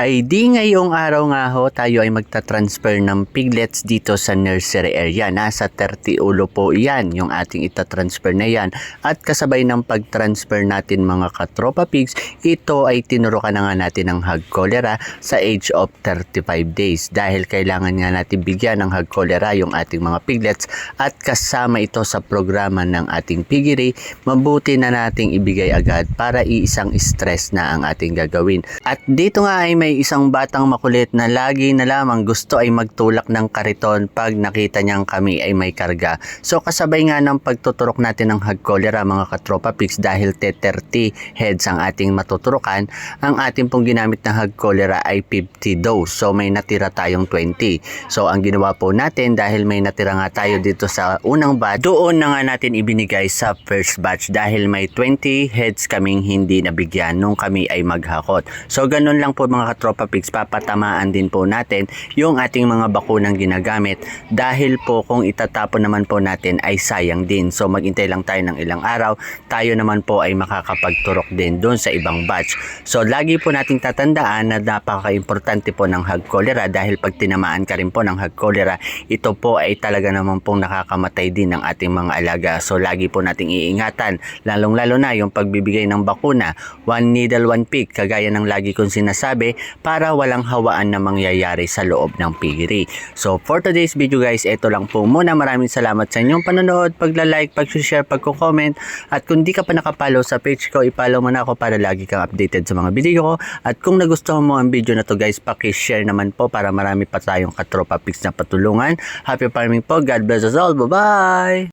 Ay di ngayong araw nga ho tayo ay magta-transfer ng piglets dito sa nursery area. Nasa 30 ulo po yan yung ating itatransfer na yan. At kasabay ng pag-transfer natin mga katropa pigs, ito ay tinurukan na nga natin ng hog cholera sa age of 35 days. Dahil kailangan nga natin bigyan ng hog cholera yung ating mga piglets at kasama ito sa programa ng ating piggery, mabuti na nating ibigay agad para iisang stress na ang ating gagawin. At dito nga ay may isang batang makulit na lagi na lamang gusto ay magtulak ng kariton pag nakita niyang kami ay may karga. So kasabay nga ng pagtuturok natin ng hog cholera mga katropa pigs dahil 30 heads ang ating matuturukan, ang ating pong ginamit na hog cholera ay 50 dose. So may natira tayong 20. So ang ginawa po natin dahil may natira nga tayo dito sa unang batch, doon na nga natin ibinigay sa first batch dahil may 20 heads kaming hindi nabigyan nung kami ay maghakot. So ganun lang po mga katropa pigs, papatamaan din po natin yung ating mga bakunang ginagamit dahil po kung itatapon naman po natin ay sayang din. So maghintay lang tayo ng ilang araw, tayo naman po ay makakapagturok din doon sa ibang batch. So lagi po nating tatandaan na napaka-importante po ng hog cholera dahil pag tinamaan ka rin po ng hog cholera, ito po ay talaga naman pong nakakamatay din ng ating mga alaga. So lagi po nating iingatan, lalong-lalo na yung pagbibigay ng bakuna, one needle, one pick, kagaya ng lagi kong sinasabi, para walang hawaan na mangyayari sa loob ng piggery. So for today's video guys, ito lang po muna. Maraming salamat sa inyong panonood, pagla-like, pag-share, pagko-comment. At kung di ka pa nakapalo sa page ko, ipollow mo na ako para lagi kang updated sa mga video ko. At kung nagustuhan mo ang video na to guys, paki-share naman po para marami pa tayong katropa pics na patulungan. Happy farming po. God bless us all. Bye-bye!